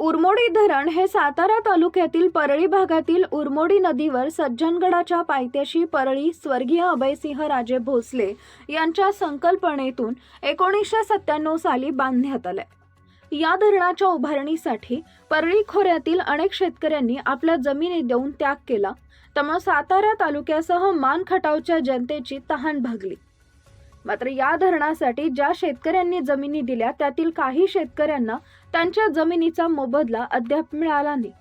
उरमोडी धरण हे सातारा तालुक्यातील परळी भागातील उरमोडी नदीवर सज्जनगडाच्या पायथ्याशी परळी स्वर्गीय अभयसिंह राजे भोसले यांच्या संकल्पनेतून एकोणीसशे सत्त्याण्णव साली बांधण्यात आले. या धरणाच्या उभारणीसाठी परळी खोऱ्यातील अनेक शेतकऱ्यांनी आपल्या जमिनी देऊन त्याग केला. त्यामुळे सातारा तालुक्यासह मान खटावच्या जनतेची तहान भागली. मात्र या धरणासाठी ज्या शेतकऱ्यांनी जमिनी दिल्या त्यातील काही शेतकऱ्यांना त्यांच्या जमिनीचा मोबदला अद्याप मिळाला नाही.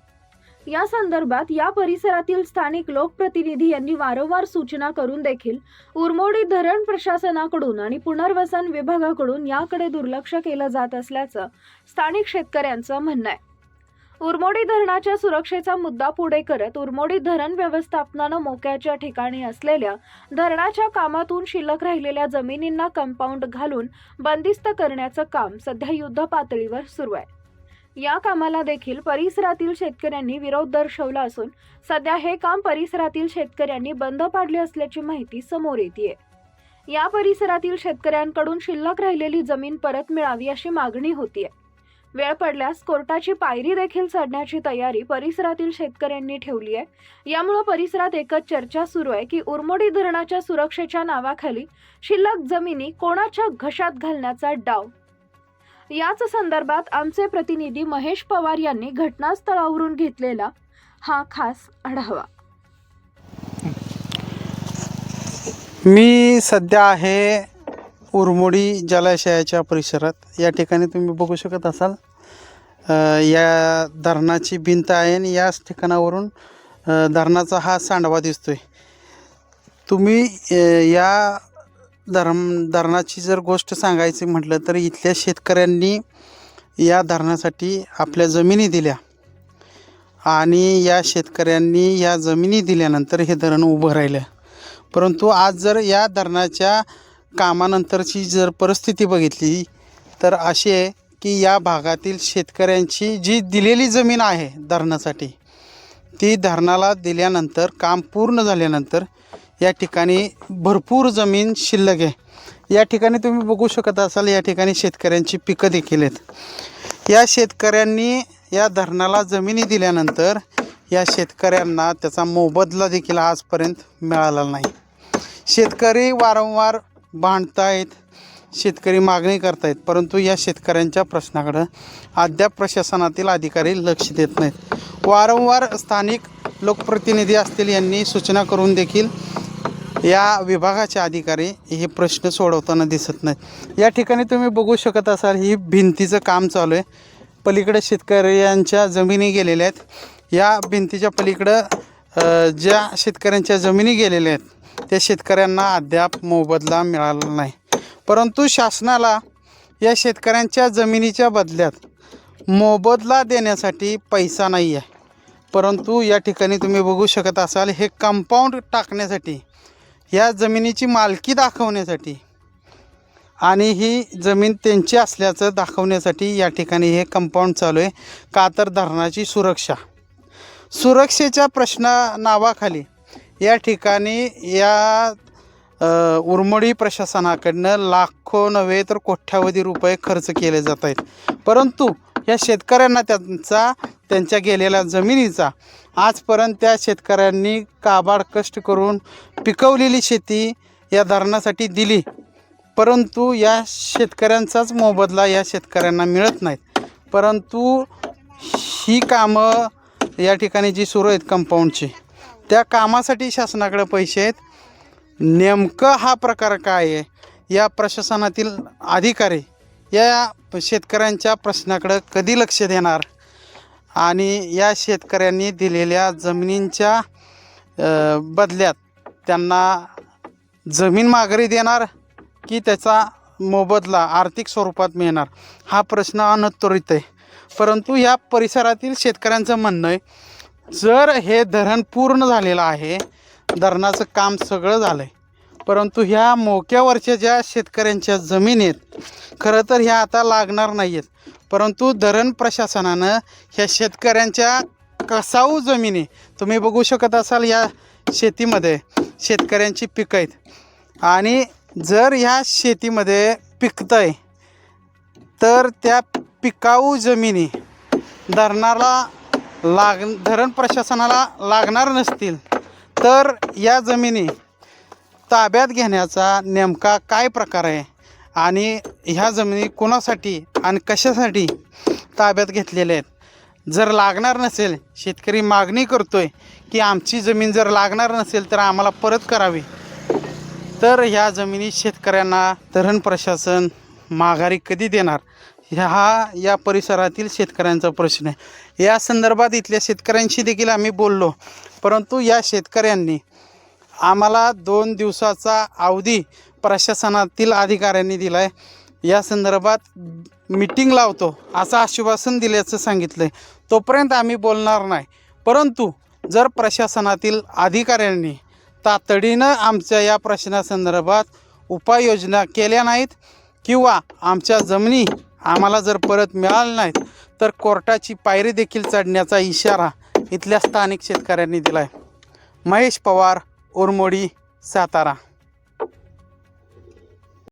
या संदर्भात या परिसरातील स्थानिक लोकप्रतिनिधी यांनी वारंवार सूचना करून देखील उरमोडी धरण प्रशासनाकडून आणि पुनर्वसन विभागाकडून याकडे दुर्लक्ष केलं जात असल्याचं स्थानिक शेतकऱ्यांचं म्हणणं आहे. उरमोडी धरणाच्या सुरक्षेचा मुद्दा पुढे करत उरमोडी धरण व्यवस्थापनानं मोक्याच्या ठिकाणी असलेल्या धरणाच्या कामातून शिल्लक राहिलेल्या जमिनींना कंपाऊंड घालून बंदिस्त करण्याचं काम सध्या युद्ध पातळीवर सुरू आहे. या कामाला देखील परिसरातील शेतकऱ्यांनी विरोध दर्शवला असून सध्या हे काम परिसरातील शेतकऱ्यांनी बंद पाडले असल्याची माहिती समोर येते या परिसरातील शेतकऱ्यांकडून शिल्लक राहिलेली जमीन परत मिळावी अशी मागणी होतीये. वेळ पडल्यास कोर्टाची पायरी देखील चढण्याची तयारी परिसरातील शेतकऱ्यांनी ठेवली आहे. यामुळे परिसरात एकच चर्चा सुरू आहे की उरमोडी धरणाच्या सुरक्षेच्या नावाखाली शिल्लक जमिनी कोणाच्या घशात घालण्याचा डाव? याच संदर्भात आमचे प्रतिनिधी महेश पवार यांनी घटनास्थळावरून घेतलेला हा खास आढावा. मी सध्या आहे उरमोडी जलाशयाच्या परिसरात या ठिकाणी तुम्ही बघू शकत असाल. या धरणाची भिंत आहे आणि याच ठिकाणावरून धरणाचा हा सांडवा दिसतोय. तुम्ही या धरण धरणाची जर गोष्ट सांगायची म्हटलं तर इथल्या शेतकऱ्यांनी या धरणासाठी आपल्या जमिनी दिल्या. आणि या शेतकऱ्यांनी या जमिनी दिल्यानंतर हे धरण उभं राहिलं. परंतु आज जर या धरणाच्या कामानंतरची जर परिस्थिती बघितली तर अशी आहे की या भागातील शेतकऱ्यांची जी दिलेली जमीन आहे धरणासाठी ती धरणाला दिल्यानंतर काम पूर्ण झाल्यानंतर या ठिकाणी भरपूर जमीन शिल्लक आहे. या ठिकाणी तुम्ही बघू शकत असाल या ठिकाणी शेतकऱ्यांची पिकं देखील आहेत. या शेतकऱ्यांनी या धरणाला जमिनी दिल्यानंतर या शेतकऱ्यांना त्याचा मोबदला देखील आजपर्यंत मिळाला नाही. शेतकरी वारंवार बांधतायत शेतकरी मागणी करतायत परंतु या शेतकऱ्यांच्या प्रश्नाकडं अद्याप प्रशासनातील अधिकारी लक्ष देत नाहीत. वारंवार स्थानिक लोकप्रतिनिधी असतील यांनी सूचना करून देखील या विभागाचे अधिकारी हे प्रश्न सोडवताना दिसत नाहीत. या ठिकाणी तुम्ही बघू शकत असाल ही भिंतीचं काम चालू आहे. पलीकडे शेतकऱ्यांच्या जमिनी गेलेल्या आहेत. या भिंतीच्या पलीकडं ज्या शेतकऱ्यांच्या जमिनी गेलेल्या आहेत त्या शेतकऱ्यांना अद्याप मोबदला मिळाला नाही. परंतु शासनाला या शेतकऱ्यांच्या जमिनीच्या बदल्यात मोबदला देण्यासाठी पैसा नाही आहे. परंतु या ठिकाणी तुम्ही बघू शकत असाल हे कंपाऊंड टाकण्यासाठी या जमिनीची मालकी दाखवण्यासाठी आणि ही जमीन त्यांची असल्याचं दाखवण्यासाठी या ठिकाणी हे कंपाऊंड चालू आहे का तर धरणाची सुरक्षा. सुरक्षेच्या प्रश्ना नावाखाली या ठिकाणी या उर्मडी प्रशासनाकडनं लाखो नव्हे तर कोट्यावधी रुपये खर्च केले जात आहेत. परंतु या शेतकऱ्यांना त्यांचा त्यांच्या गेलेल्या जमिनीचा आजपर्यंत त्या शेतकऱ्यांनी काबाड कष्ट करून पिकवलेली शेती या धरणासाठी दिली. परंतु या शेतकऱ्यांचाच मोबदला या शेतकऱ्यांना मिळत नाहीत. परंतु ही कामं या ठिकाणी जी सुरू आहेत कंपाऊंडची त्या कामासाठी शासनाकडे पैसे आहेत. नेमकं हा प्रकार काय आहे? या प्रशासनातील अधिकारी या शेतकऱ्यांच्या प्रश्नाकडं कधी लक्ष देणार? आणि या शेतकऱ्यांनी दिलेल्या जमिनींच्या बदल्यात त्यांना जमीन माघारी देणार की त्याचा मोबदला आर्थिक स्वरूपात मिळणार? हा प्रश्न अनुत्तरित आहे. परंतु या परिसरातील शेतकऱ्यांचं म्हणणं आहे जर हे धरण पूर्ण झालेलं आहे धरणाचं काम सगळं झालं आहे परंतु ह्या मोक्यावरच्या ज्या शेतकऱ्यांच्या जमिनी आहेत खरं तर ह्या आता लागणार नाही आहेत परंतु धरण प्रशासनानं ह्या शेतकऱ्यांच्या कसाऊ जमिनी तुम्ही बघू शकत असाल या शेतीमध्ये शेतकऱ्यांची पिकं आहेत. आणि जर ह्या शेतीमध्ये पिकतं आहे तर त्या पिकाऊ जमिनी धरणाला लाग धरण प्रशासनाला लागणार नसतील तर या जमिनी ताब्यात घेण्याचा नेमका काय प्रकार आहे? आणि ह्या जमिनी कोणासाठी आणि कशासाठी ताब्यात घेतलेल्या आहेत? जर लागणार नसेल शेतकरी मागणी करतोय की आमची जमीन जर लागणार नसेल तर आम्हाला परत करावी. तर ह्या जमिनी शेतकऱ्यांना धरण प्रशासन माघारी कधी देणार? ह्या हा या परिसरातील शेतकऱ्यांचा प्रश्न आहे. या संदर्भात इथल्या शेतकऱ्यांशी देखील आम्ही बोललो. परंतु या शेतकऱ्यांनी आम्हाला दोन दिवसाचा अवधी प्रशासनातील अधिकाऱ्यांनी दिला आहे या संदर्भात मीटिंग लावतो असं आश्वासन दिल्याचं सांगितलं आहे तोपर्यंत आम्ही बोलणार नाही. परंतु जर प्रशासनातील अधिकाऱ्यांनी तातडीनं आमच्या या प्रश्नासंदर्भात उपाययोजना केल्या नाहीत किंवा आमच्या जमिनी आम्हाला जर परत मिळाल्या नाहीत तर कोर्टाची पायरी देखील चढण्याचा इशारा इथल्या स्थानिक शेतकऱ्यांनी दिला आहे महेश पवार उरमोडी सातारा.